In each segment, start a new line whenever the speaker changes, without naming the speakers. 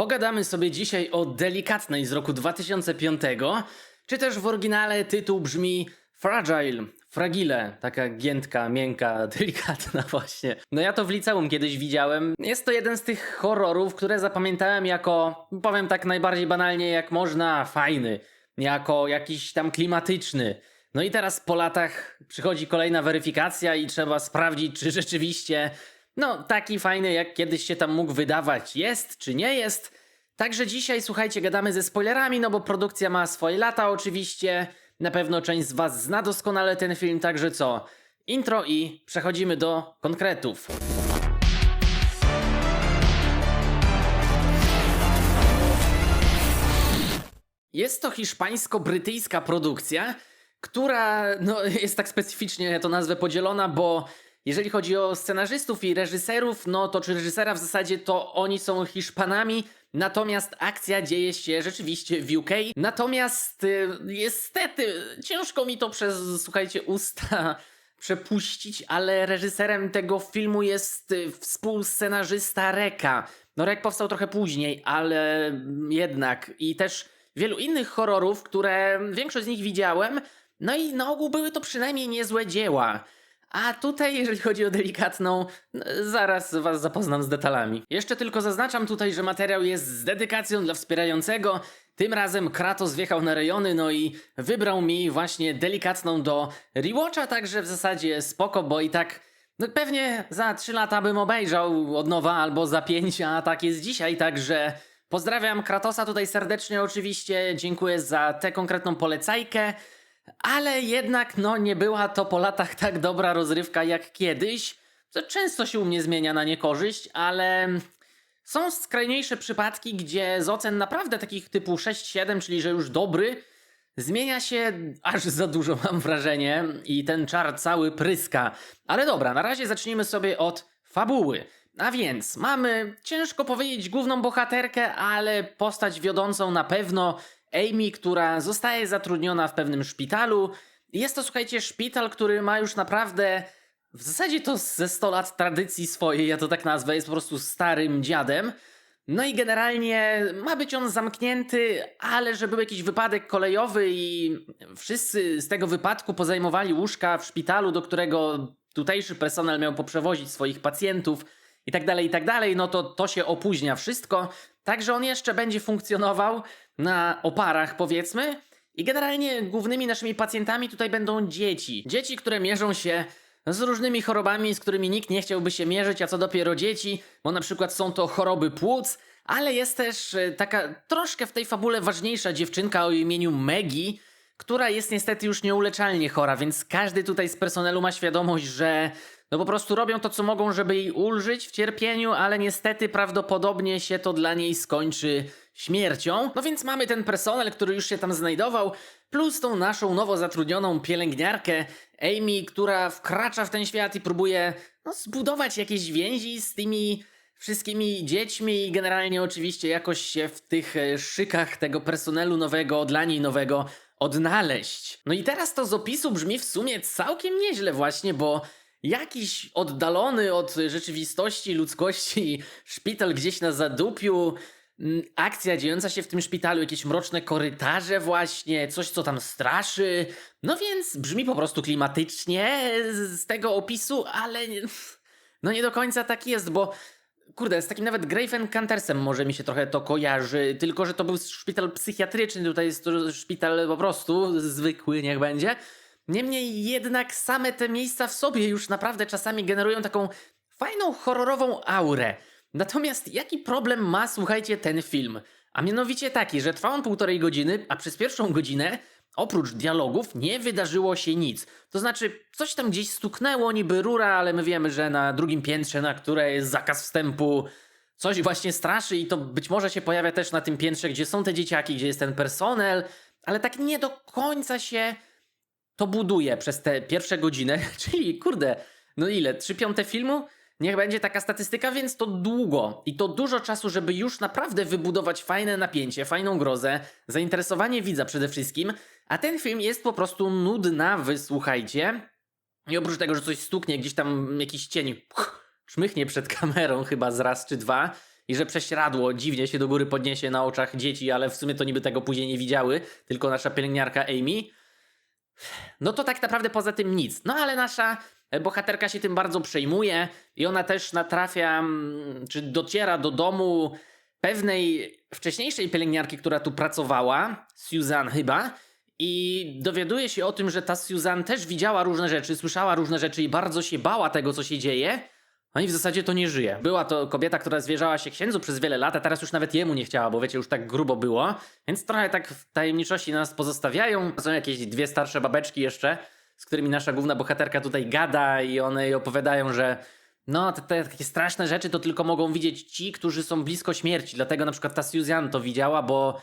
Pogadamy sobie dzisiaj o delikatnej z roku 2005, czy też w oryginale tytuł brzmi Fragile, fragile, taka giętka, miękka, delikatna właśnie. No ja to w liceum kiedyś widziałem. Jest to jeden z tych horrorów, które zapamiętałem jako, powiem tak najbardziej banalnie jak można, fajny. Jako jakiś tam klimatyczny. No i teraz po latach przychodzi kolejna weryfikacja i trzeba sprawdzić, czy rzeczywiście, no taki fajny jak kiedyś się tam mógł wydawać, jest czy nie jest. Także dzisiaj, słuchajcie, gadamy ze spoilerami, no bo produkcja ma swoje lata oczywiście. Na pewno część z Was zna doskonale ten film, także co? Intro i przechodzimy do konkretów. Jest to hiszpańsko-brytyjska produkcja, która no, jest tak specyficznie to nazwę podzielona, bo jeżeli chodzi o scenarzystów i reżyserów, no to czy reżysera w zasadzie to oni są Hiszpanami, natomiast akcja dzieje się rzeczywiście w UK. Natomiast y, niestety ciężko mi to przez, słuchajcie, usta przepuścić, ale reżyserem tego filmu jest y, współscenarzysta Reka. No Rek powstał trochę później, ale jednak i też wielu innych horrorów, które większość z nich widziałem, no i na ogół były to przynajmniej niezłe dzieła. A tutaj, jeżeli chodzi o delikatną, zaraz was zapoznam z detalami. Jeszcze tylko zaznaczam tutaj, że materiał jest z dedykacją dla wspierającego. Tym razem Kratos wjechał na rejony, no i wybrał mi właśnie delikatną do rewatcha, także w zasadzie spoko, bo i tak no pewnie za 3 lata bym obejrzał od nowa albo za 5, a tak jest dzisiaj, także pozdrawiam Kratosa tutaj serdecznie oczywiście, dziękuję za tę konkretną polecajkę. Ale jednak no nie była to po latach tak dobra rozrywka jak kiedyś. To często się u mnie zmienia na niekorzyść, ale są skrajniejsze przypadki, gdzie z ocen naprawdę takich typu 6-7, czyli że już dobry, zmienia się aż za dużo, mam wrażenie, i ten czar cały pryska. Ale dobra, na razie zacznijmy sobie od fabuły. A więc mamy, ciężko powiedzieć, główną bohaterkę, ale postać wiodącą na pewno Amy, która zostaje zatrudniona w pewnym szpitalu. Jest to, słuchajcie, szpital, który ma już naprawdę. W zasadzie to ze 100 lat tradycji swojej, ja to tak nazwę, jest po prostu starym dziadem. No i generalnie ma być on zamknięty, ale że był jakiś wypadek kolejowy i wszyscy z tego wypadku pozajmowali łóżka w szpitalu, do którego tutejszy personel miał poprzewozić swoich pacjentów i tak dalej, i tak dalej, no to to się opóźnia wszystko. Także on jeszcze będzie funkcjonował na oparach, powiedzmy. I generalnie głównymi naszymi pacjentami tutaj będą dzieci. Dzieci, które mierzą się z różnymi chorobami, z którymi nikt nie chciałby się mierzyć, a co dopiero dzieci, bo na przykład są to choroby płuc, ale jest też e, taka troszkę w tej fabule ważniejsza dziewczynka o imieniu Maggie, która jest niestety już nieuleczalnie chora, więc każdy tutaj z personelu ma świadomość, że no po prostu robią to, co mogą, żeby jej ulżyć w cierpieniu, ale niestety prawdopodobnie się to dla niej skończy śmiercią. No więc mamy ten personel, który już się tam znajdował, plus tą naszą nowo zatrudnioną pielęgniarkę Amy, która wkracza w ten świat i próbuje no, zbudować jakieś więzi z tymi wszystkimi dziećmi i generalnie oczywiście jakoś się w tych e, szykach tego personelu nowego, dla niej nowego odnaleźć. No i teraz to z opisu brzmi w sumie całkiem nieźle właśnie, bo jakiś oddalony od rzeczywistości, ludzkości szpital gdzieś na zadupiu, mm, akcja dziejąca się w tym szpitalu, jakieś mroczne korytarze właśnie, coś co tam straszy. No więc brzmi po prostu klimatycznie z tego opisu, ale no nie do końca tak jest, bo kurde, z takim nawet Graven może mi się trochę to kojarzy, tylko że to był szpital psychiatryczny, tutaj jest to szpital po prostu zwykły, niech będzie. Niemniej jednak same te miejsca w sobie już naprawdę czasami generują taką fajną horrorową aurę. Natomiast jaki problem ma, słuchajcie, ten film? A mianowicie taki, że trwa on półtorej godziny, a przez pierwszą godzinę oprócz dialogów nie wydarzyło się nic. To znaczy, coś tam gdzieś stuknęło niby rura, ale my wiemy, że na drugim piętrze, na które jest zakaz wstępu, coś właśnie straszy i to być może się pojawia też na tym piętrze, gdzie są te dzieciaki, gdzie jest ten personel, ale tak nie do końca się to buduje przez te pierwsze godzinę, czyli kurde, no ile, trzy piąte filmu? Niech będzie taka statystyka, więc to długo i to dużo czasu, żeby już naprawdę wybudować fajne napięcie, fajną grozę, zainteresowanie widza przede wszystkim, a ten film jest po prostu nudnawy, słuchajcie. I oprócz tego, że coś stuknie, gdzieś tam jakiś cień czmychnie przed kamerą chyba z raz czy dwa i że prześcieradło dziwnie się do góry podniesie na oczach dzieci, ale w sumie to niby tego później nie widziały, tylko nasza pielęgniarka Amy. No to tak naprawdę poza tym nic. No ale nasza bohaterka się tym bardzo przejmuje i ona też natrafia, mm, czy dociera do domu pewnej wcześniejszej pielęgniarki, która tu pracowała, Susan chyba, i dowiaduje się o tym, że ta Susan też widziała różne rzeczy, słyszała różne rzeczy i bardzo się bała tego, co się dzieje. No i w zasadzie to nie żyje. Była to kobieta, która zwierzała się księdzu przez wiele lat, a teraz już nawet jemu nie chciała, bo wiecie, już tak grubo było. Więc trochę tak w tajemniczości nas pozostawiają. Są jakieś dwie starsze babeczki jeszcze, z którymi nasza główna bohaterka tutaj gada i one jej opowiadają, że no, te, te takie straszne rzeczy to tylko mogą widzieć ci, którzy są blisko śmierci. Dlatego na przykład ta Susan to widziała, bo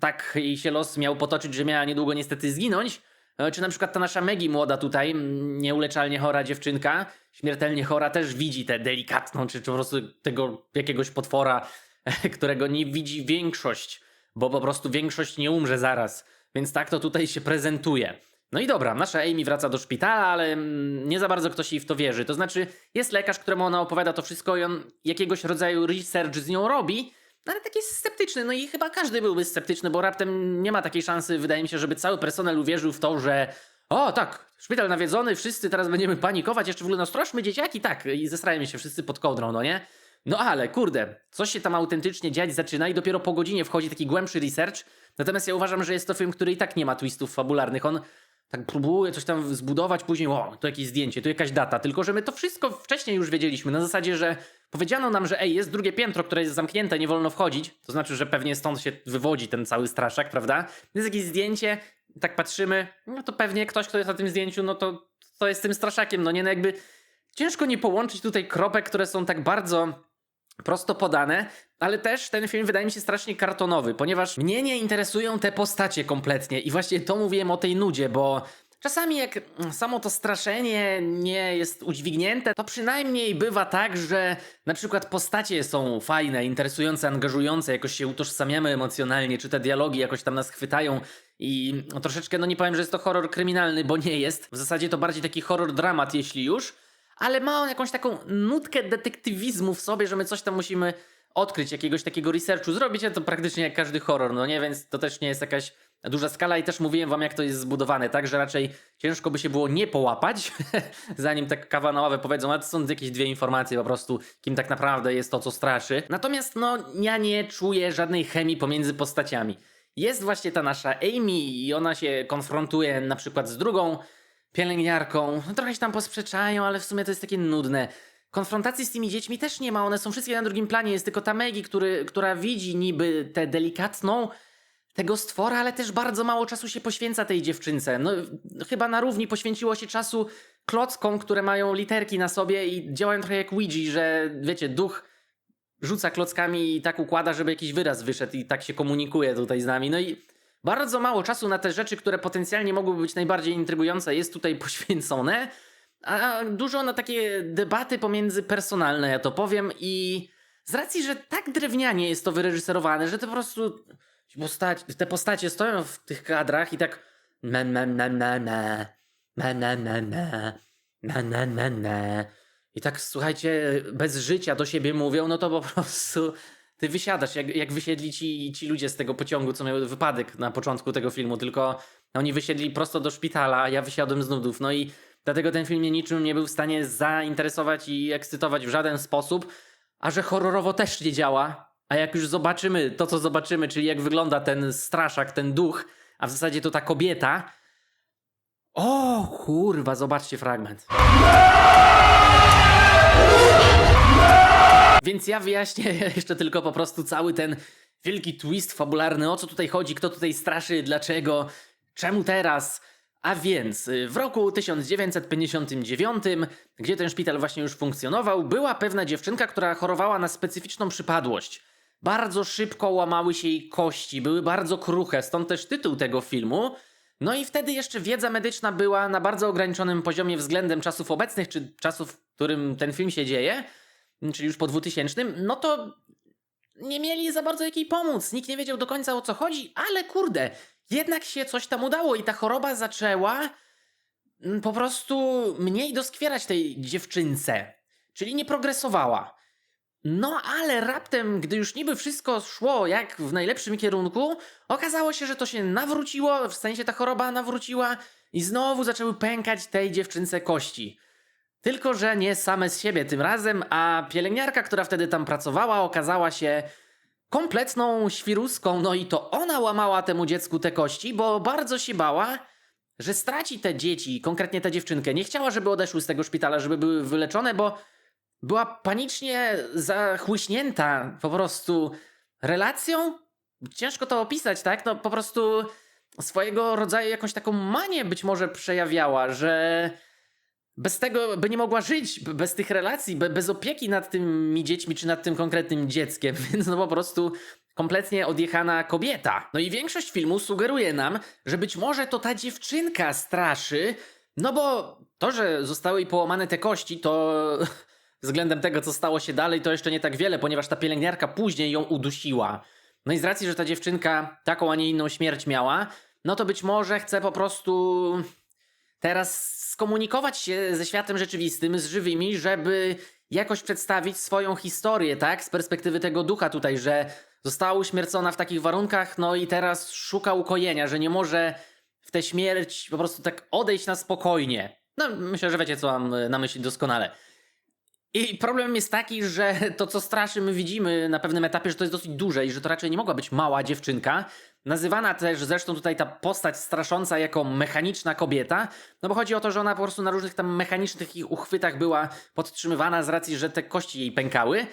tak jej się los miał potoczyć, że miała niedługo niestety zginąć. E, Czy na przykład ta nasza Maggie młoda tutaj, nieuleczalnie chora dziewczynka, śmiertelnie chora, też widzi tę delikatną, czy, czy po prostu tego jakiegoś potwora, którego nie widzi większość, bo po prostu większość nie umrze zaraz. Więc tak to tutaj się prezentuje. No i dobra, nasza Amy wraca do szpitala, ale nie za bardzo ktoś jej w to wierzy. To znaczy, jest lekarz, któremu ona opowiada to wszystko i on jakiegoś rodzaju research z nią robi, ale taki sceptyczny, no i chyba każdy byłby sceptyczny, bo raptem nie ma takiej szansy, wydaje mi się, żeby cały personel uwierzył w to, że o tak, szpital nawiedzony, wszyscy teraz będziemy panikować, jeszcze w ogóle no straszmy dzieciaki, tak, i zesrajmy się wszyscy pod kołdrą, no nie? No ale, kurde, coś się tam autentycznie dziać zaczyna i dopiero po godzinie wchodzi taki głębszy research, natomiast ja uważam, że jest to film, który i tak nie ma twistów fabularnych, on tak próbuje coś tam zbudować, później o, to jakieś zdjęcie, to jakaś data, tylko że my to wszystko wcześniej już wiedzieliśmy, na zasadzie, że powiedziano nam, że ej, jest drugie piętro, które jest zamknięte, nie wolno wchodzić, to znaczy, że pewnie stąd się wywodzi ten cały straszak, prawda? Jest jakieś zdjęcie, tak patrzymy, no to pewnie ktoś, kto jest na tym zdjęciu, no to, to jest tym straszakiem, no nie, no jakby ciężko nie połączyć tutaj kropek, które są tak bardzo prosto podane, ale też ten film wydaje mi się strasznie kartonowy, ponieważ mnie nie interesują te postacie kompletnie. I właśnie to mówiłem o tej nudzie, bo czasami jak samo to straszenie nie jest udźwignięte, to przynajmniej bywa tak, że na przykład postacie są fajne, interesujące, angażujące, jakoś się utożsamiamy emocjonalnie, czy te dialogi jakoś tam nas chwytają. I troszeczkę, no nie powiem, że jest to horror kryminalny, bo nie jest. W zasadzie to bardziej taki horror dramat, jeśli już, ale ma on jakąś taką nutkę detektywizmu w sobie, że my coś tam musimy odkryć, jakiegoś takiego researchu zrobić, a to praktycznie jak każdy horror, no nie, więc to też nie jest jakaś duża skala i też mówiłem wam, jak to jest zbudowane, tak, że raczej ciężko by się było nie połapać, zanim tak kawa na ławę powiedzą, a to są jakieś dwie informacje po prostu, kim tak naprawdę jest to, co straszy. Natomiast, no, ja nie czuję żadnej chemii pomiędzy postaciami. Jest właśnie ta nasza Amy i ona się konfrontuje na przykład z drugą pielęgniarką. No, trochę się tam posprzeczają, ale w sumie to jest takie nudne. Konfrontacji z tymi dziećmi też nie ma, one są wszystkie na drugim planie. Jest tylko ta który, która widzi niby tę delikatną tego stwora, ale też bardzo mało czasu się poświęca tej dziewczynce. No, chyba na równi poświęciło się czasu klockom, które mają literki na sobie i działają trochę jak Ouija, że wiecie, duch rzuca klockami i tak układa, żeby jakiś wyraz wyszedł i tak się komunikuje tutaj z nami. No i bardzo mało czasu na te rzeczy, które potencjalnie mogłyby być najbardziej intrygujące, jest tutaj poświęcone, a dużo na takie debaty pomiędzy personalne, ja to powiem, i z racji, że tak drewnianie jest to wyreżyserowane, że to po prostu postać, te postacie stoją w tych kadrach i tak me, me, me, me, me, me, me, me, me, me, me, me. I tak słuchajcie, bez życia do siebie mówią, no to po prostu ty wysiadasz, jak, jak wysiedli ci, ci ludzie z tego pociągu, co miał wypadek na początku tego filmu, tylko oni wysiedli prosto do szpitala, a ja wysiadłem z nudów. No i dlatego ten film mnie niczym nie był w stanie zainteresować i ekscytować w żaden sposób, a że horrorowo też nie działa. A jak już zobaczymy to, co zobaczymy, czyli jak wygląda ten straszak, ten duch, a w zasadzie to ta kobieta. O kurwa, zobaczcie fragment. Więc ja wyjaśnię jeszcze tylko po prostu cały ten wielki twist fabularny, o co tutaj chodzi, kto tutaj straszy, dlaczego, czemu teraz. A więc y, w roku 1959, gdzie ten szpital właśnie już funkcjonował, była pewna dziewczynka, która chorowała na specyficzną przypadłość. Bardzo szybko łamały się jej kości, były bardzo kruche, stąd też tytuł tego filmu. No i wtedy jeszcze wiedza medyczna była na bardzo ograniczonym poziomie względem czasów obecnych, czy czasów, w którym ten film się dzieje, czyli już po 2000, no to nie mieli za bardzo jakiej pomóc. Nikt nie wiedział do końca o co chodzi, ale kurde, jednak się coś tam udało i ta choroba zaczęła mm, po prostu mniej doskwierać tej dziewczynce, czyli nie progresowała. No ale raptem, gdy już niby wszystko szło jak w najlepszym kierunku, okazało się, że to się nawróciło, w sensie ta choroba nawróciła i znowu zaczęły pękać tej dziewczynce kości. Tylko, że nie same z siebie tym razem, a pielęgniarka, która wtedy tam pracowała, okazała się kompletną świruską, no i to ona łamała temu dziecku te kości, bo bardzo się bała, że straci te dzieci, konkretnie tę dziewczynkę. Nie chciała, żeby odeszły z tego szpitala, żeby były wyleczone, bo była panicznie zachłyśnięta po prostu relacją. Ciężko to opisać, tak? No po prostu swojego rodzaju jakąś taką manię być może przejawiała, że bez tego by nie mogła żyć, bez tych relacji, be- bez opieki nad tymi dziećmi czy nad tym konkretnym dzieckiem, więc no po prostu kompletnie odjechana kobieta. No i większość filmu sugeruje nam, że być może to ta dziewczynka straszy, no bo to, że zostały jej połamane te kości, to względem tego, co stało się dalej, to jeszcze nie tak wiele, ponieważ ta pielęgniarka później ją udusiła. No i z racji, że ta dziewczynka taką, a nie inną śmierć miała, no to być może chce po prostu teraz skomunikować się ze światem rzeczywistym, z żywymi, żeby jakoś przedstawić swoją historię, tak? Z perspektywy tego ducha tutaj, że została uśmiercona w takich warunkach, no i teraz szuka ukojenia, że nie może w tę śmierć po prostu tak odejść na spokojnie. No, myślę, że wiecie, co mam e, na myśli doskonale. I problem jest taki, że to, co straszy, my widzimy na pewnym etapie, że to jest dosyć duże i że to raczej nie mogła być mała dziewczynka. Nazywana też zresztą tutaj ta postać strasząca jako mechaniczna kobieta, no bo chodzi o to, że ona po prostu na różnych tam mechanicznych takich uchwytach była podtrzymywana z racji, że te kości jej pękały.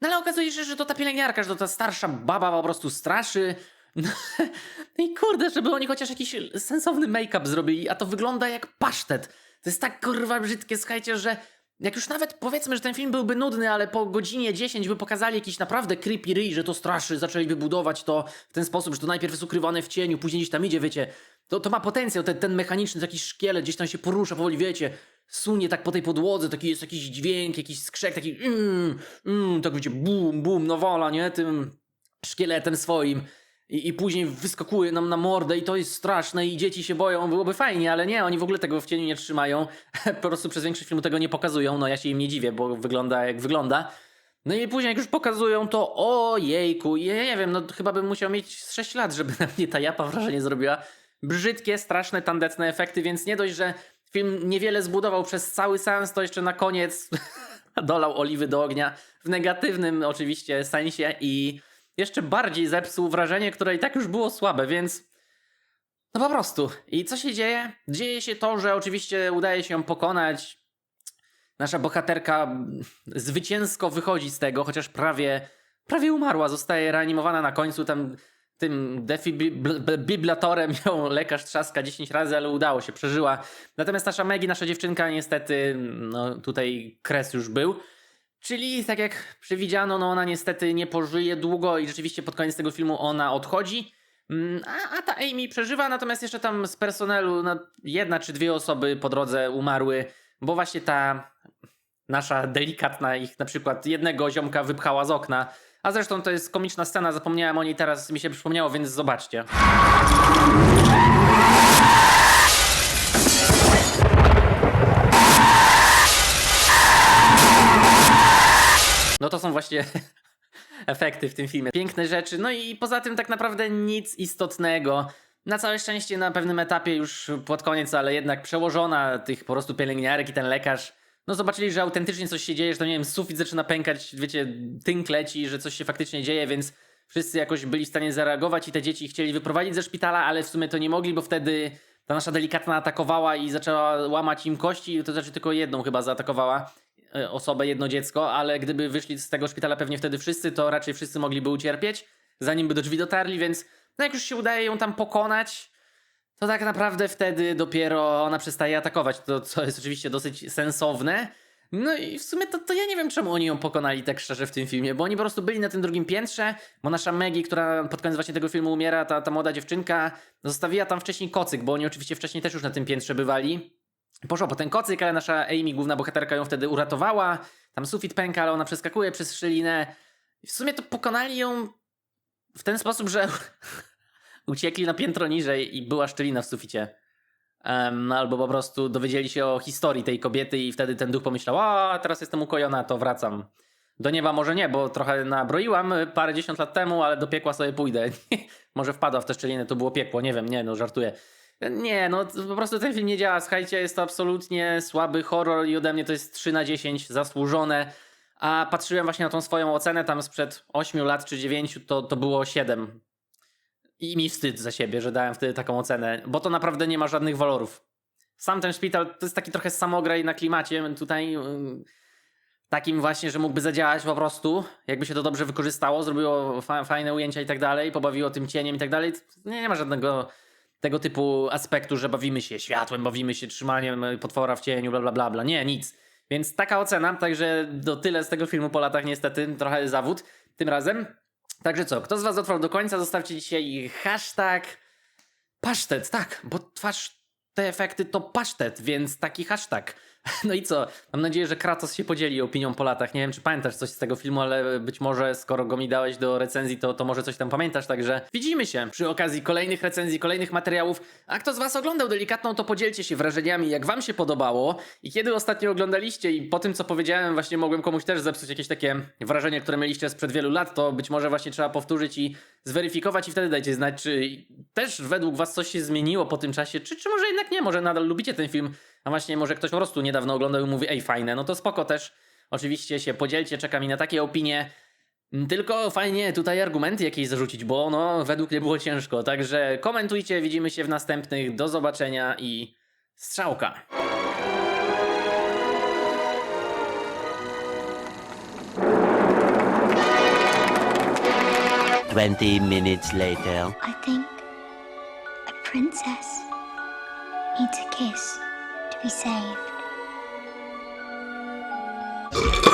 No ale okazuje się, że to ta pielęgniarka, że to ta starsza baba po prostu straszy. No i kurde, żeby oni chociaż jakiś sensowny make-up zrobili, a to wygląda jak pasztet. To jest tak kurwa brzydkie, słuchajcie, że jak już nawet powiedzmy, że ten film byłby nudny, ale po godzinie 10 by pokazali jakiś naprawdę creepy ryj, że to straszy, zaczęliby budować to w ten sposób, że to najpierw jest ukrywane w cieniu, później gdzieś tam idzie, wiecie. To, to ma potencjał, ten, ten mechaniczny taki szkielet gdzieś tam się porusza powoli, wiecie. Sunie tak po tej podłodze, taki jest jakiś dźwięk, jakiś skrzek, taki mm, mm, tak wiecie, bum, bum, nawala, nie, tym szkieletem swoim. I, I później wyskakuje nam na mordę i to jest straszne i dzieci się boją, byłoby fajnie, ale nie, oni w ogóle tego w cieniu nie trzymają. po prostu przez większość filmu tego nie pokazują, no ja się im nie dziwię, bo wygląda jak wygląda. No i później jak już pokazują to, o jejku, ja nie wiem, no chyba bym musiał mieć z 6 lat, żeby na mnie ta japa wrażenie zrobiła. Brzydkie, straszne, tandetne efekty, więc nie dość, że film niewiele zbudował przez cały seans, to jeszcze na koniec dolał oliwy do ognia w negatywnym oczywiście sensie i jeszcze bardziej zepsuł wrażenie, które i tak już było słabe, więc no po prostu. I co się dzieje? Dzieje się to, że oczywiście udaje się ją pokonać. Nasza bohaterka zwycięsko wychodzi z tego, chociaż prawie, prawie umarła. Zostaje reanimowana na końcu. Tam tym defibrylatorem ją lekarz trzaska 10 razy, ale udało się, przeżyła. Natomiast nasza Maggie, nasza dziewczynka, niestety, no tutaj kres już był. Czyli tak jak przewidziano, no ona niestety nie pożyje długo i rzeczywiście pod koniec tego filmu ona odchodzi. Mm, A, a ta Amy przeżywa, natomiast jeszcze tam z personelu no, jedna czy dwie osoby po drodze umarły, bo właśnie ta nasza delikatna ich na przykład jednego ziomka wypchała z okna. A zresztą to jest komiczna scena, zapomniałem o niej teraz, mi się przypomniało, więc zobaczcie. No to są właśnie efekty w tym filmie. Piękne rzeczy. No i poza tym tak naprawdę nic istotnego. Na całe szczęście na pewnym etapie już pod koniec, ale jednak przełożona tych po prostu pielęgniarek i ten lekarz, no zobaczyli, że autentycznie coś się dzieje, że to nie wiem, sufit zaczyna pękać, wiecie, tynk leci, że coś się faktycznie dzieje, więc wszyscy jakoś byli w stanie zareagować i te dzieci chcieli wyprowadzić ze szpitala, ale w sumie to nie mogli, bo wtedy ta nasza delikatna atakowała i zaczęła łamać im kości, to znaczy tylko jedną chyba zaatakowała osobę, jedno dziecko, ale gdyby wyszli z tego szpitala pewnie wtedy wszyscy, to raczej wszyscy mogliby ucierpieć, zanim by do drzwi dotarli, więc no jak już się udaje ją tam pokonać, to tak naprawdę wtedy dopiero ona przestaje atakować, to co jest oczywiście dosyć sensowne. No i w sumie to, to ja nie wiem, czemu oni ją pokonali tak szczerze w tym filmie, bo oni po prostu byli na tym drugim piętrze, bo nasza Maggie, która pod koniec właśnie tego filmu umiera, ta, ta młoda dziewczynka, zostawiła tam wcześniej kocyk, bo oni oczywiście wcześniej też już na tym piętrze bywali. Poszła po ten kocyk, ale nasza Amy, główna bohaterka, ją wtedy uratowała. Tam sufit pęka, ale ona przeskakuje przez szczelinę. W sumie to pokonali ją w ten sposób, że uciekli na piętro niżej i była szczelina w suficie. Em, albo po prostu dowiedzieli się o historii tej kobiety i wtedy ten duch pomyślał, a teraz jestem ukojona, to wracam Do nieba może nie, bo trochę nabroiłam parę dziesiąt lat temu, ale do piekła sobie pójdę. może wpadła w te szczeliny, to było piekło, nie wiem, nie, no żartuję. Nie, no po prostu ten film nie działa, słuchajcie, jest to absolutnie słaby horror i ode mnie to jest 3 na 10, zasłużone. A patrzyłem właśnie na tą swoją ocenę tam sprzed 8 lat czy 9, to, to było 7. I mi wstyd za siebie, że dałem wtedy taką ocenę, bo to naprawdę nie ma żadnych walorów. Sam ten szpital to jest taki trochę samograj na klimacie tutaj. ym, Takim właśnie, że mógłby zadziałać po prostu, jakby się to dobrze wykorzystało, zrobiło fa fajne ujęcia i tak dalej, pobawiło tym cieniem i tak dalej. Nie, nie ma żadnego tego typu aspektu, że bawimy się światłem, bawimy się trzymaniem potwora w cieniu, bla bla bla, bla. Nie, nic. Więc taka ocena, także do tyle z tego filmu po latach niestety, trochę zawód tym razem. Także co, kto z was dotrwał do końca, zostawcie dzisiaj hashtag pasztet, tak, bo twarz te efekty to pasztet, więc taki hashtag. No i co? Mam nadzieję, że Kratos się podzieli opinią po latach. Nie wiem, czy pamiętasz coś z tego filmu, ale być może skoro go mi dałeś do recenzji, to, to może coś tam pamiętasz. Także widzimy się przy okazji kolejnych recenzji, kolejnych materiałów. A kto z Was oglądał delikatną, to podzielcie się wrażeniami, jak Wam się podobało i kiedy ostatnio oglądaliście. I po tym, co powiedziałem, właśnie mogłem komuś też zepsuć jakieś takie wrażenie, które mieliście sprzed wielu lat. To być może właśnie trzeba powtórzyć i zweryfikować, i wtedy dajcie znać, czy też według Was coś się zmieniło po tym czasie, czy, czy może jednak nie, może nadal lubicie ten film. A właśnie może ktoś po prostu niedawno oglądał i mówi, ej fajne, no to spoko też. Oczywiście się podzielcie, czeka mi na takie opinie. Mm, Tylko fajnie tutaj argumenty jakieś zarzucić, bo no według mnie było ciężko. Także komentujcie, widzimy się w następnych. Do zobaczenia i strzałka.
Twenty minutes later.
I think a princess needs a kiss to be saved.